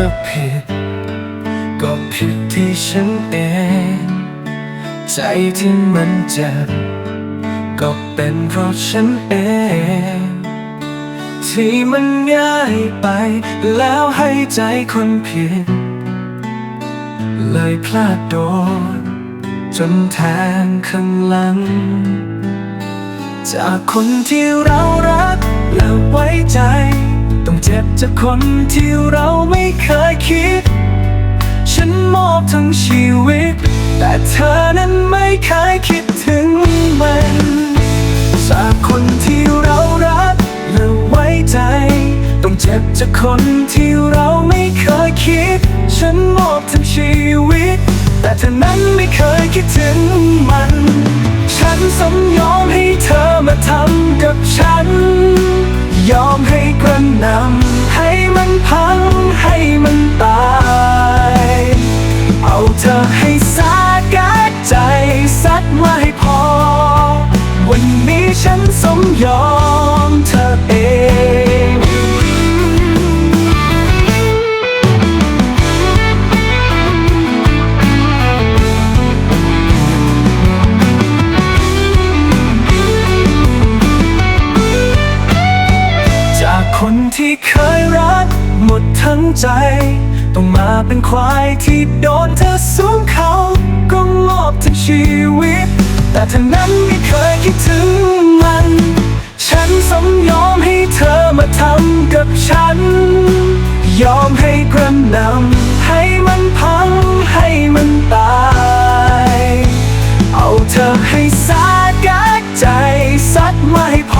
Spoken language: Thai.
ก็ผิดที่ฉันเอง ใจที่มันเจ็บ ก็เป็นเพราะฉันเอง ที่มันง่ายไป แล้วให้ใจคนผิด เลยพลาดโดน จนแทงข้างหลัง จากคนที่เรารักและไว้ใจ ต้องเจ็บจากคนที่เรา แต่เธอนั้นไม่เคยคิดถึงมัน จากคนที่เรารักและไว้ใจ ต้องเจ็บจากคนที่เราไม่เคยคิด ฉันมอบทั้งชีวิต แต่เธอนั้นไม่เคยคิดถึง ที่เคยรักหมดทั้งใจ ต้องมาเป็นควายที่โดนเธอสูงเขาก็มอบทั้งชีวิต แต่ทั้นั้นไม่เคยคิดถึงมัน ฉันสมยอมให้เธอมาทำกับฉัน ยอมให้กระน่ำให้มันพังให้มันตาย เอาเธอให้สากัดใจ สัดมาให้พอ